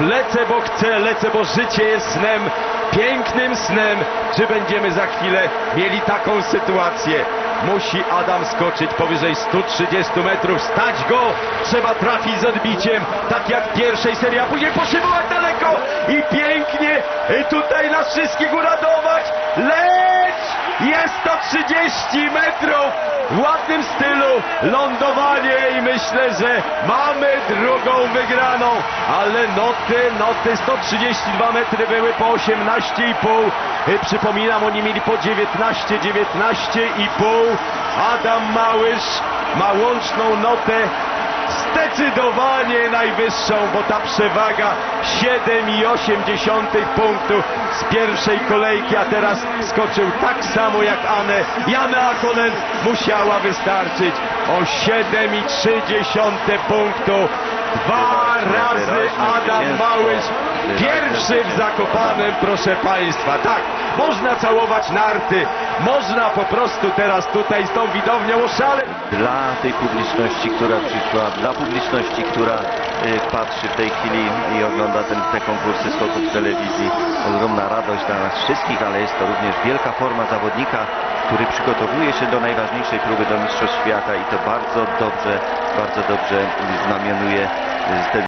Lecę, bo chcę, lecę, bo życie jest snem, pięknym snem. Czy będziemy za chwilę mieli taką sytuację? Musi Adam skoczyć powyżej 130 metrów, stać go, trzeba trafić z odbiciem, tak jak pierwszej serii, a później poszybować daleko i pięknie tutaj nas wszystkich uradować. Leć! Jest to 30 metrów w ładnym stylu, lądowanie i myślę, że mamy drugą wygraną, ale noty, noty 132 metry były po 18,5. Y, Przypominam, oni mieli po 19, 19,5. Adam Małysz ma łączną notę zdecydowanie najwyższą, bo ta przewaga 7,8 punktu z pierwszej kolejki, a teraz skoczył tak samo jak Anę. Jana Akonen musiała wystarczyć o 7,3 punktu. Dwa razy Adam Małysz, pierwszy w Zakopanem, proszę Państwa. Tak, można całować narty, można po prostu teraz tutaj z tą widownią oszaleć. dla tej publiczności, która przyszła, dla publiczności, która y, patrzy w tej chwili i ogląda ten, te konkursy skoków w telewizji. Ogromna radość dla nas wszystkich, ale jest to również wielka forma zawodnika, który przygotowuje się do najważniejszej próby do Mistrzostw Świata i to bardzo dobrze, bardzo dobrze znamionuje y, te